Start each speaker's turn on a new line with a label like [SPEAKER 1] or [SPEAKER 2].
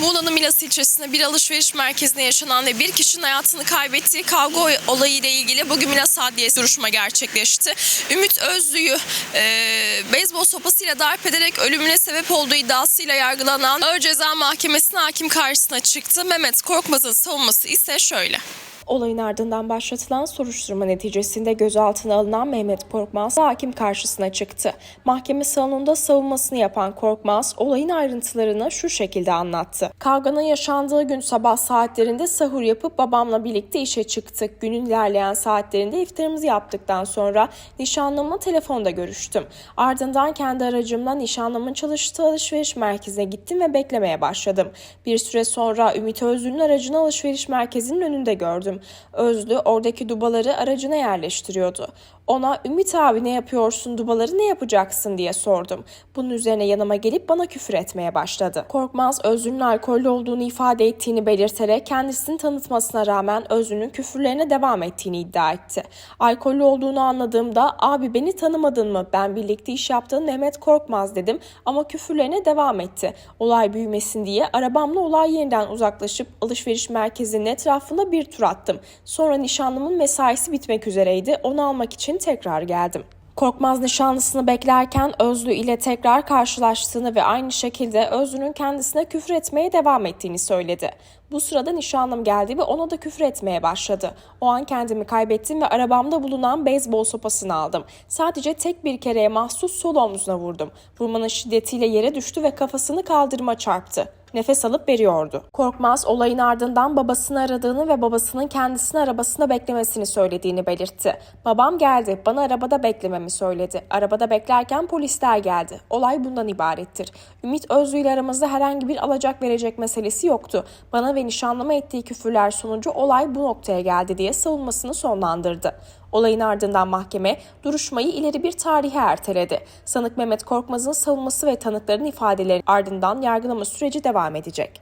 [SPEAKER 1] Muğla'nın Milas ilçesinde bir alışveriş merkezinde yaşanan ve bir kişinin hayatını kaybettiği kavga olayı ile ilgili bugün Milas Adliyesi duruşma gerçekleşti. Ümit Özlü'yü e, beyzbol sopasıyla darp ederek ölümüne sebep olduğu iddiasıyla yargılanan Ağır Ceza Mahkemesi'nin hakim karşısına çıktı. Mehmet Korkmaz'ın savunması ise şöyle. Olayın ardından başlatılan soruşturma neticesinde gözaltına alınan Mehmet Korkmaz hakim karşısına çıktı. Mahkeme salonunda savunmasını yapan Korkmaz olayın ayrıntılarını şu şekilde anlattı. Kavganın yaşandığı gün sabah saatlerinde sahur yapıp babamla birlikte işe çıktık. Günün ilerleyen saatlerinde iftarımızı yaptıktan sonra nişanlımla telefonda görüştüm. Ardından kendi aracımla nişanlımın çalıştığı alışveriş merkezine gittim ve beklemeye başladım. Bir süre sonra Ümit Özlü'nün aracını alışveriş merkezinin önünde gördüm. Özlü oradaki dubaları aracına yerleştiriyordu. Ona Ümit abi ne yapıyorsun dubaları ne yapacaksın diye sordum. Bunun üzerine yanıma gelip bana küfür etmeye başladı. Korkmaz Özlü'nün alkollü olduğunu ifade ettiğini belirterek kendisini tanıtmasına rağmen Özlü'nün küfürlerine devam ettiğini iddia etti. Alkollü olduğunu anladığımda abi beni tanımadın mı ben birlikte iş yaptığın Mehmet Korkmaz dedim ama küfürlerine devam etti. Olay büyümesin diye arabamla olay yerinden uzaklaşıp alışveriş merkezinin etrafında bir tur attım. Sonra nişanlımın mesaisi bitmek üzereydi onu almak için tekrar geldim. Korkmaz nişanlısını beklerken Özlü ile tekrar karşılaştığını ve aynı şekilde Özlü'nün kendisine küfür etmeye devam ettiğini söyledi. Bu sırada nişanlım geldi ve ona da küfür etmeye başladı. O an kendimi kaybettim ve arabamda bulunan beyzbol sopasını aldım. Sadece tek bir kereye mahsus sol omzuna vurdum. Vurmanın şiddetiyle yere düştü ve kafasını kaldırıma çarptı nefes alıp veriyordu. Korkmaz olayın ardından babasını aradığını ve babasının kendisini arabasında beklemesini söylediğini belirtti. Babam geldi, bana arabada beklememi söyledi. Arabada beklerken polisler geldi. Olay bundan ibarettir. Ümit Özlü ile aramızda herhangi bir alacak verecek meselesi yoktu. Bana ve nişanlıma ettiği küfürler sonucu olay bu noktaya geldi diye savunmasını sonlandırdı. Olayın ardından mahkeme duruşmayı ileri bir tarihe erteledi. Sanık Mehmet Korkmaz'ın savunması ve tanıkların ifadeleri ardından yargılama süreci devam edecek.